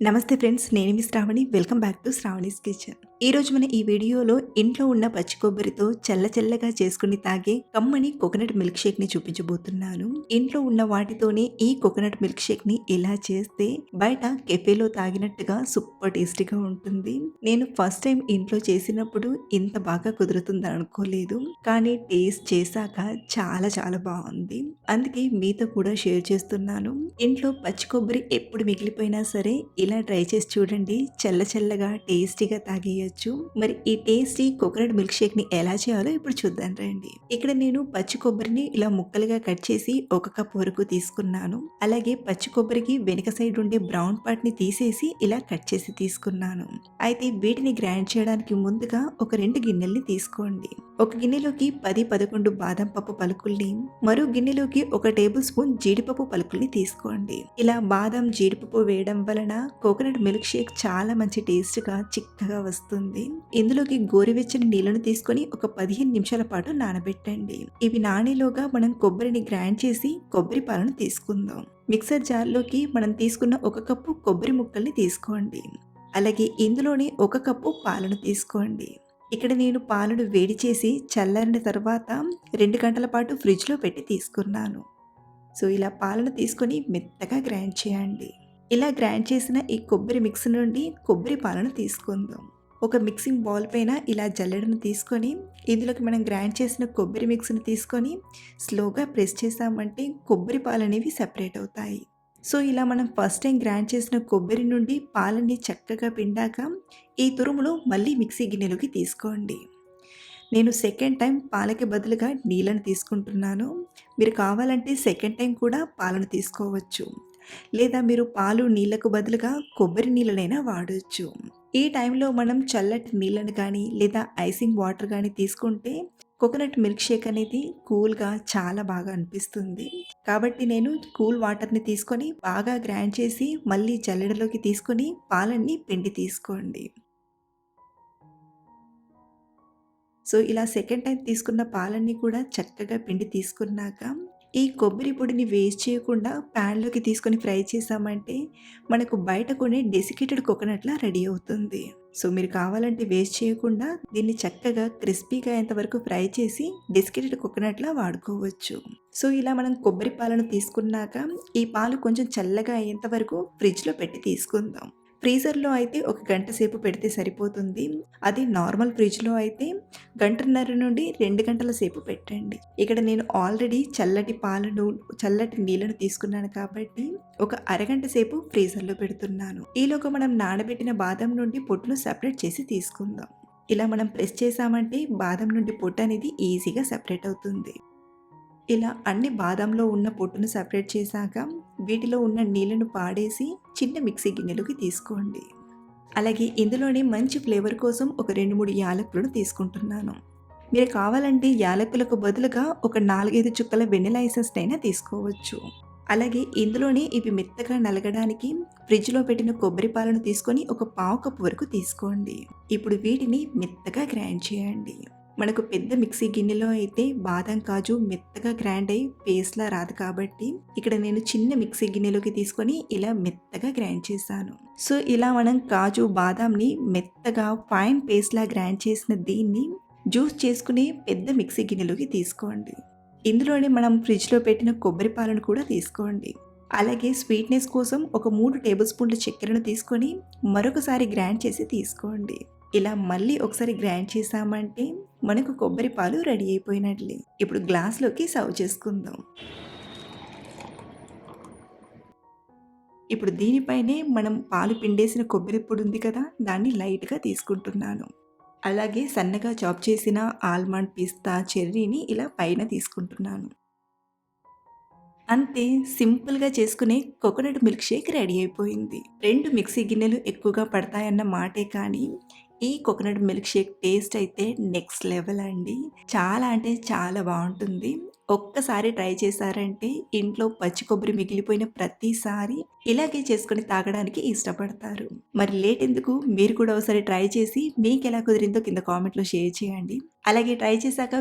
నమస్తే ఫ్రెండ్స్ నేను మీ Sravani. Welcome back to Sravani's kitchen. ఈ రోజు మన ఈ వీడియోలో ఇంట్లో ఉన్న పచ్చి కొబ్బరితో చల్ల చల్లగా చేసుకుని తాగే కమ్మని కోకోనట్ మిల్క్ షేక్ని చూపించబోతున్నాను. ఇంట్లో ఉన్న వాటితోనే ఈ కోకోనట్ మిల్క్ షేక్ని ఇలా చేస్తే బయట కెఫేలో తాగినట్టుగా సూపర్ టేస్టీగా ఉంటుంది. నేను ఫస్ట్ టైం ఇంట్లో చేసినప్పుడు ఇంత బాగా కుదురుతుంది అనుకోలేదు కానీ టేస్ట్ చేశాక చాలా చాలా బాగుంది. అందుకే మీతో కూడా షేర్ చేస్తున్నాను. ఇంట్లో పచ్చి కొబ్బరి ఎప్పుడు మిగిలిపోయినా సరే ఇలా ట్రై చేసి చూడండి. చల్ల చల్లగా టేస్టీగా తాగేయచ్చు. మరి ఈ టేస్టీ కోకోనట్ మిల్క్ షేక్ని ఎలా చేయాలో ఇప్పుడు చూద్దాం రండి. ఇక్కడ నేను పచ్చి కొబ్బరిని ఇలా ముక్కలుగా కట్ చేసి ఒక కప్ వరకు తీసుకున్నాను. అలాగే పచ్చి కొబ్బరికి వెనుక సైడ్ ఉండే బ్రౌన్ పార్ట్ని తీసేసి ఇలా కట్ చేసి తీసుకున్నాను. అయితే వీటిని గ్రైండ్ చేయడానికి ముందుగా ఒక రెండు గిన్నెల్ని తీసుకోండి. ఒక గిన్నెలోకి పది పదకొండు బాదం పప్పు పలుకుల్ని మరో గిన్నెలోకి ఒక టేబుల్ స్పూన్ జీడిపప్పు పలుకుల్ని తీసుకోండి. ఇలా బాదం జీడిపప్పు వేయడం వలన కోకోనట్ మిల్క్ షేక్ చాలా మంచి టేస్ట్గా చిక్కగా వస్తుంది. ఇందులోకి గోరువెచ్చని నీళ్ళను తీసుకొని ఒక పదిహేను నిమిషాల పాటు నానబెట్టండి. ఇవి నానేలోగా మనం కొబ్బరిని గ్రైండ్ చేసి కొబ్బరి పాలను తీసుకుందాం. మిక్సర్ జార్లోకి మనం తీసుకున్న ఒక కప్పు కొబ్బరి ముక్కల్ని తీసుకోండి. అలాగే ఇందులోనే ఒక కప్పు పాలను తీసుకోండి. ఇక్కడ నేను పాలను వేడి చేసి చల్లారిన తర్వాత రెండు గంటల పాటు ఫ్రిడ్జ్లో పెట్టి తీసుకున్నాను. సో ఇలా పాలను తీసుకొని మెత్తగా గ్రైండ్ చేయండి. ఇలా గ్రైండ్ చేసిన ఈ కొబ్బరి మిక్స్ నుండి కొబ్బరి పాలను తీసుకుందాం. ఒక మిక్సింగ్ బౌల్ పైన ఇలా జల్లెడను తీసుకొని ఇందులోకి మనం గ్రైండ్ చేసిన కొబ్బరి మిక్స్ని తీసుకొని స్లోగా ప్రెస్ చేసామంటే కొబ్బరి పాలు అనేవి సెపరేట్ అవుతాయి. సో ఇలా మనం ఫస్ట్ టైం గ్రైండ్ చేసిన కొబ్బరి నుండి పాలని చక్కగా పిండాక ఈ తురుములో మళ్ళీ మిక్సీ గిన్నెలోకి తీసుకోండి. నేను సెకండ్ టైం పాలకి బదులుగా నీళ్ళని తీసుకుంటున్నాను. మీరు కావాలంటే సెకండ్ టైం కూడా పాలను తీసుకోవచ్చు. లేదా మీరు పాలు నీళ్ళకు బదులుగా కొబ్బరి నీళ్ళనైనా వాడవచ్చు ఈ టైంలో మనం చల్లటి నీళ్ళని కానీ లేదా ఐసింగ్ వాటర్ కానీ తీసుకుంటే కోకోనట్ మిల్క్ షేక్ అనేది కూల్గా చాలా బాగా అనిపిస్తుంది. కాబట్టి నేను కూల్ వాటర్ని తీసుకొని బాగా గ్రైండ్ చేసి మళ్ళీ జల్లెడలోకి తీసుకొని పాలన్నీ పిండి తీసుకోండి. సో ఇలా సెకండ్ టైం తీసుకున్న పాలన్నీ కూడా చక్కగా పిండి తీసుకున్నాక ఈ కొబ్బరి పొడిని వేస్ట్ చేయకుండా ప్యాన్లోకి తీసుకొని ఫ్రై చేసామంటే మనకు బయట కొనే డెసికేటెడ్ కోకోనట్లా రెడీ అవుతుంది. సో మీరు కావాలంటే వేస్ట్ చేయకుండా దీన్ని చక్కగా క్రిస్పీగా అయ్యేంతవరకు ఫ్రై చేసి డెసికేటెడ్ కోకోనట్లా వాడుకోవచ్చు. సో ఇలా మనం కొబ్బరి పాలను తీసుకున్నాక ఈ పాలు కొంచెం చల్లగా అయ్యేంత వరకు ఫ్రిడ్జ్లో పెట్టి తీసుకుందాం. ఫ్రీజర్లో అయితే ఒక గంట సేపు పెడితే సరిపోతుంది. అది నార్మల్ ఫ్రిడ్జ్లో అయితే గంటన్నర నుండి రెండు గంటల సేపు పెట్టండి. ఇక్కడ నేను ఆల్రెడీ చల్లటి పాలను చల్లటి నీళ్ళను తీసుకున్నాను కాబట్టి ఒక అరగంట సేపు ఫ్రీజర్లో పెడుతున్నాను. ఈలోగా మనం నానబెట్టిన బాదం నుండి పొట్టును సపరేట్ చేసి తీసుకుందాం. ఇలా మనం ప్రెస్ చేసామంటే బాదం నుండి పొట్టు అనేది ఈజీగా సపరేట్ అవుతుంది. ఇలా అన్ని బాదంలో ఉన్న పొట్టును సపరేట్ చేశాక వీటిలో ఉన్న నీళ్ళను పాడేసి చిన్న మిక్సీ గిన్నెలోకి తీసుకోండి. అలాగే ఇందులోనే మంచి ఫ్లేవర్ కోసం ఒక రెండు మూడు యాలకులను తీసుకుంటున్నాను. మీరు కావాలంటే యాలకులకు బదులుగా ఒక నాలుగైదు చుక్కల వెనిలా అయినా తీసుకోవచ్చు. అలాగే ఇందులోనే ఇవి మెత్తగా నలగడానికి ఫ్రిడ్జ్లో పెట్టిన కొబ్బరి పాలను తీసుకొని ఒక పావు కప్పు వరకు తీసుకోండి. ఇప్పుడు వీటిని మెత్తగా గ్రైండ్ చేయండి. మనకు పెద్ద మిక్సీ గిన్నెలో అయితే బాదం కాజు మెత్తగా గ్రైండ్ అయ్యి పేస్ట్లా రాదు కాబట్టి ఇక్కడ నేను చిన్న మిక్సీ గిన్నెలోకి తీసుకొని ఇలా మెత్తగా గ్రైండ్ చేశాను. సో ఇలా మనం కాజు బాదాంని మెత్తగా ఫైన్ పేస్ట్లా గ్రైండ్ చేసిన దీన్ని జ్యూస్ చేసుకుని పెద్ద మిక్సీ గిన్నెలోకి తీసుకోండి. ఇందులోనే మనం ఫ్రిడ్జ్లో పెట్టిన కొబ్బరి పాలను కూడా తీసుకోండి. అలాగే స్వీట్నెస్ కోసం ఒక మూడు టేబుల్ స్పూన్ల చక్కెరను తీసుకొని మరొకసారి గ్రైండ్ చేసి తీసుకోండి. ఇలా మళ్ళీ ఒకసారి గ్రైండ్ చేసామంటే మనకు కొబ్బరి పాలు రెడీ అయిపోయినట్లే. ఇప్పుడు గ్లాస్లోకి సర్వ్ చేసుకుందాం. ఇప్పుడు దీనిపైనే మనం పాలు పిండేసిన కొబ్బరి పొడి ఉంది కదా దాన్ని లైట్గా తీసుకుంటున్నాను. అలాగే సన్నగా చాప్ చేసిన ఆల్మండ్ పిస్తా చెర్రీని ఇలా పైన తీసుకుంటున్నాను. అంతే సింపుల్గా చేసుకునే కోకోనట్ మిల్క్ షేక్ రెడీ అయిపోయింది. రెండు మిక్సీ గిన్నెలు ఎక్కువగా పడతాయన్న మాటే కానీ ఈ కోకోనట్ మిల్క్ షేక్ టేస్ట్ అయితే నెక్స్ట్ లెవెల్ అండి. చాలా అంటే చాలా బాగుంటుంది. ఒక్కసారి ట్రై చేశారంటే ఇంట్లో పచ్చి కొబ్బరి మిగిలిపోయిన ప్రతిసారి ఇలాగే చేసుకుని తాగడానికి ఇష్టపడతారు. మరి లేట్ ఎందుకు? మీరు కూడా ఒకసారి ట్రై చేసి మీకు ఎలా కుదిరిందో కింద కామెంట్లో షేర్ చేయండి. అలాగే ట్రై చేశాక